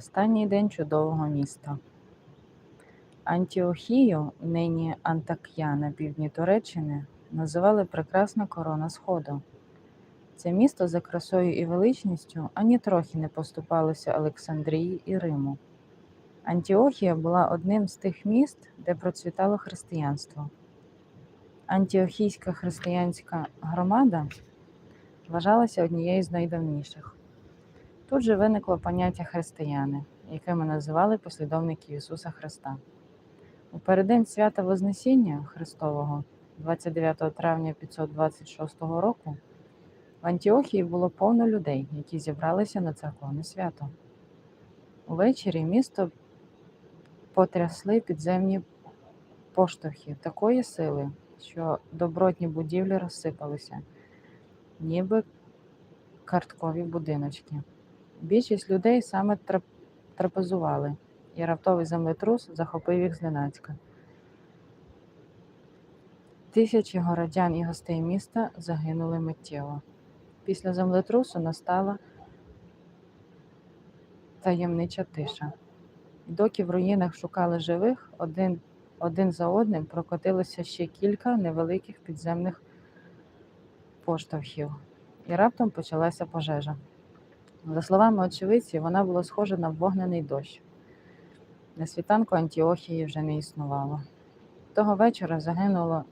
Останній день чудового міста. Антіохію, нині Антак'я на півдні Туреччини, називали прекрасна корона Сходу. Це місто за красою і величністю ані трохи не поступалося Олександрії і Риму. Антіохія була одним з тих міст, де процвітало християнство. Антіохійська християнська громада вважалася однією з найдавніших. Тут же виникло поняття християни, якими називали послідовників Ісуса Христа. У переддень свята Вознесіння Христового, 29 травня 526 року, в Антіохії було повно людей, які зібралися на церковне свято. Увечері місто потрясли підземні поштовхи такої сили, що добротні будівлі розсипалися, ніби карткові будиночки. Більшість людей саме трапезували, і раптовий землетрус захопив їх зненацька. Тисячі городян і гостей міста загинули миттєво. Після землетрусу настала таємнича тиша. Доки в руїнах шукали живих, один, один за одним прокотилося ще кілька невеликих підземних поштовхів, і раптом почалася пожежа. За словами очевидців, вона була схожа на вогнений дощ. На світанку Антіохії вже не існувало. Того вечора загинуло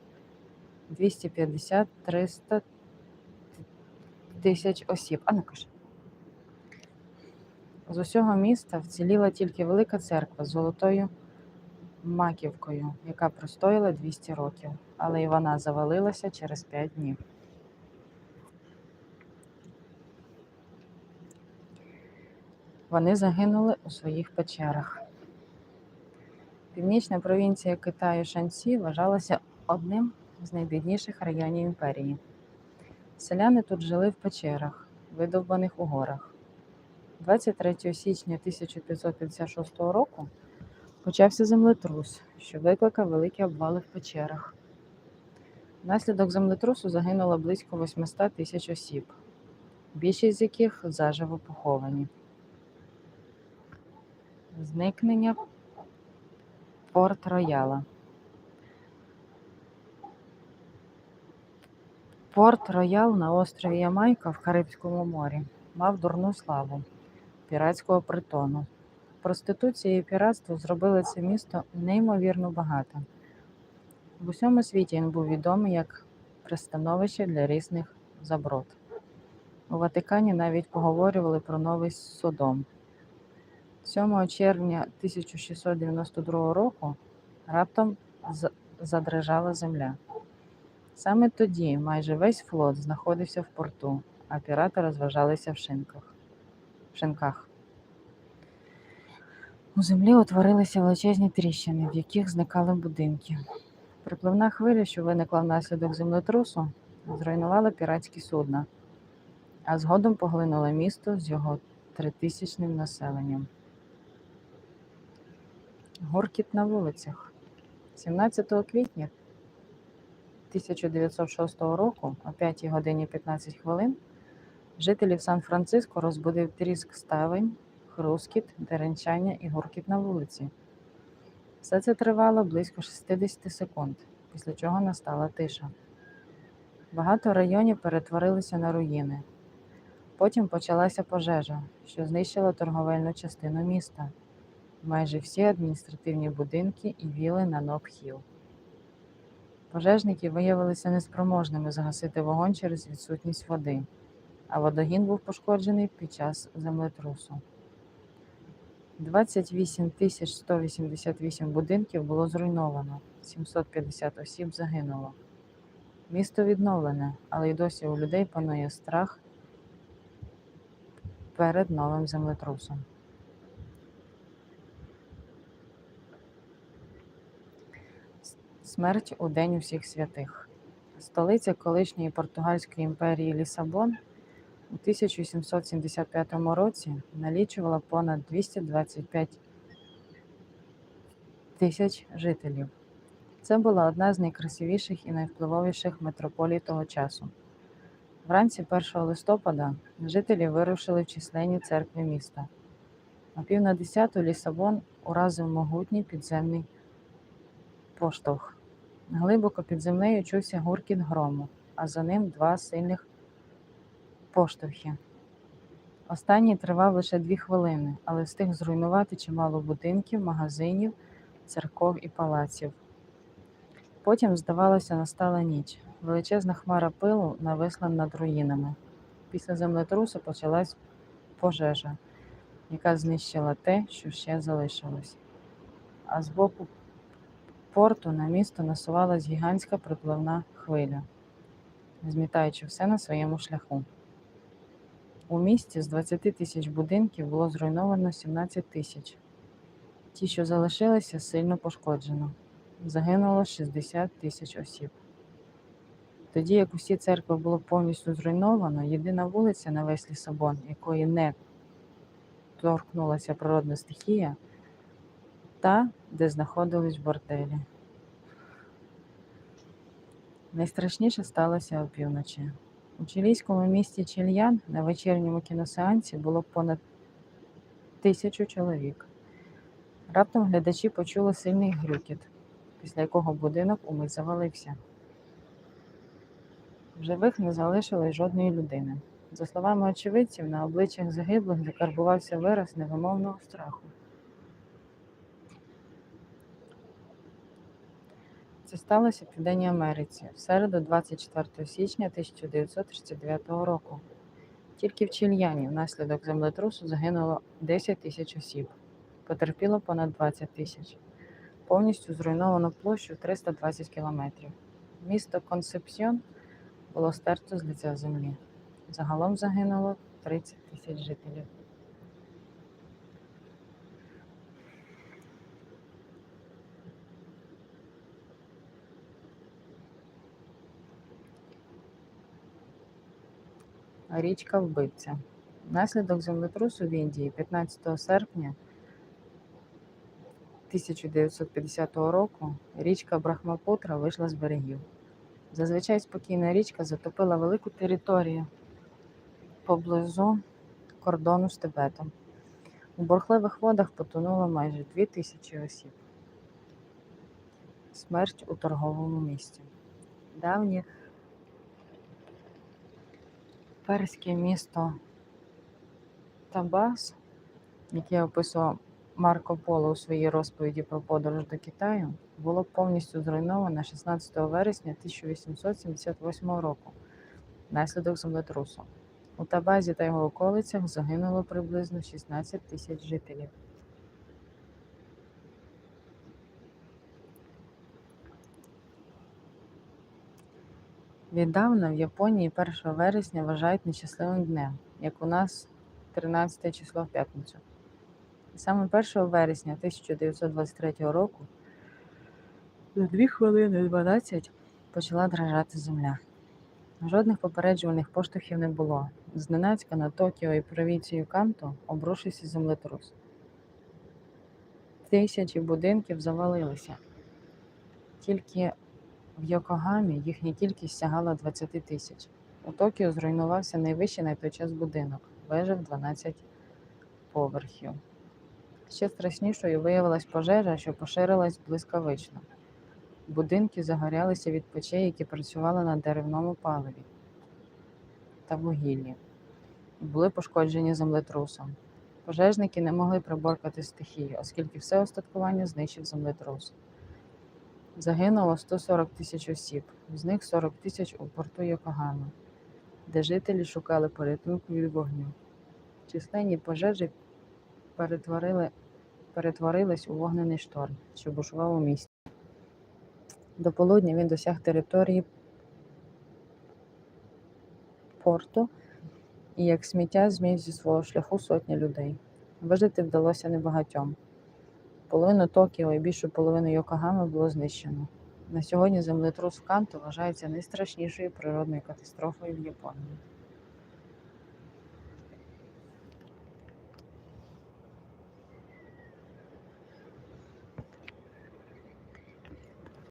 250-300 тисяч осіб. А ну кажи. З усього міста вціліла тільки велика церква з золотою маківкою, яка простояла 200 років, але і вона завалилася через 5 днів. Вони загинули у своїх печерах. Північна провінція Китаю Шанці вважалася одним з найбідніших районів імперії. Селяни тут жили в печерах, видовбаних у горах. 23 січня 1556 року почався землетрус, що викликав великі обвали в печерах. Внаслідок землетрусу загинуло близько 800 тисяч осіб, більшість з яких заживо поховані. Зникнення Порт Рояла. Порт Роял на острові Ямайка в Карибському морі мав дурну славу піратського притону. Проституція і піратство зробили це місто неймовірно багатим. В усьому світі він був відомий як пристановище для різних заброд. У Ватикані навіть поговорювали про новий Содом. 7 червня 1692 року раптом задрижала земля. Саме тоді майже весь флот знаходився в порту, а пірати розважалися в шинках. В шинках. У землі утворилися величезні тріщини, в яких зникали будинки. Припливна хвиля, що виникла внаслідок землетрусу, зруйнувала піратські судна, а згодом поглинула місто з його тритисячним населенням. Гуркіт на вулицях. 17 квітня 1906 року о 5 годині 15 хвилин жителів Сан-Франциско розбудив тріск ставень, хрускіт, деренчання і гуркіт на вулиці. Все це тривало близько 60 секунд, після чого настала тиша. Багато районів перетворилися на руїни. Потім почалася пожежа, що знищила торговельну частину міста майже всі адміністративні будинки і віли на Ноб-Хіл. Пожежники виявилися неспроможними загасити вогонь через відсутність води, а водогін був пошкоджений під час землетрусу. 28 188 будинків було зруйновано, 750 осіб загинуло. Місто відновлене, але й досі у людей панує страх перед новим землетрусом. Смерть у День усіх святих. Столиця колишньої Португальської імперії Лісабон у 1775 році налічувала понад 225 тисяч жителів. Це була одна з найкрасивіших і найвпливовіших метрополій того часу. Вранці 1 листопада жителі вирушили в численні церкви міста. О пів на десяту Лісабон уразив могутній підземний поштовх. Глибоко під землею чувся гуркіт грому, а за ним два сильних поштовхи. Останній тривав лише дві хвилини, але встиг зруйнувати чимало будинків, магазинів, церков і палаців. Потім, здавалося, настала ніч. Величезна хмара пилу нависла над руїнами. Після землетрусу почалась пожежа, яка знищила те, що ще залишилось. А з боку порту на місто насувалась гігантська припливна хвиля, змітаючи все на своєму шляху. У місті з 20 тисяч будинків було зруйновано 17 тисяч. Ті, що залишилися, сильно пошкоджено. Загинуло 60 тисяч осіб. Тоді, як усі церкви було повністю зруйновано, єдина вулиця на весь Лісабон, якої не торкнулася природна стихія, та, де знаходились борделі. Найстрашніше сталося опівночі. У чилійському місті Чильян на вечірньому кіносеансі було понад тисячу чоловік. Раптом глядачі почули сильний грюкіт, після якого будинок умить завалився. В живих не залишилось жодної людини. За словами очевидців, на обличчях загиблих закарбувався вираз невимовного страху. Це сталося в Південній Америці в середу 24 січня 1939 року. Тільки в Чильяні внаслідок землетрусу загинуло 10 тисяч осіб, потерпіло понад 20 тисяч. Повністю зруйновано площу 320 кілометрів. Місто Консепсьйон було стерто з лиця землі. Загалом загинуло 30 тисяч жителів. Річка Вбивця. Внаслідок землетрусу в Індії 15 серпня 1950 року річка Брахмапутра вийшла з берегів. Зазвичай спокійна річка затопила велику територію поблизу кордону з Тибетом. У бурхливих водах потонуло майже дві тисячі осіб. Смерть у торговому місті. Давнє перське місто Табас, яке описував Марко Поло у своїй розповіді про подорож до Китаю, було повністю зруйновано 16 вересня 1878 року внаслідок землетрусу. У Табазі та його околицях загинуло приблизно 16 тисяч жителів. Віддавна в Японії 1 вересня вважають нещасливим днем, як у нас 13 число в п'ятницю. Саме 1 вересня 1923 року за 2 хвилини 12 почала дрожати земля. Жодних попереджувальних поштовхів не було. Зненацька на Токіо і провінцію Канто обрушився землетрус. Тисячі будинків завалилися. Тільки в Йокогамі їхня кількість сягала 20 тисяч. У Токіо зруйнувався найвищий на той час будинок, вежа в 12 поверхів. Ще страшнішою виявилась пожежа, що поширилась блискавично. Будинки загорялися від печей, які працювали на деревному паливі та вугіллі. Були пошкоджені землетрусом. Пожежники не могли приборкати стихію, оскільки все остаткування знищив землетрус. Загинуло 140 тисяч осіб, з них 40 тисяч у порту Йокогами, де жителі шукали порятунку від вогню. Численні пожежі перетворили, перетворились у вогнений шторм, що бушував у місті. До полудня він досяг території порту і як сміття зміг зі свого шляху сотні людей. Вижити вдалося небагатьом. Половину Токіо і більшу половину Йокогами було знищено. На сьогодні землетрус в Канто вважається найстрашнішою природною катастрофою в Японії.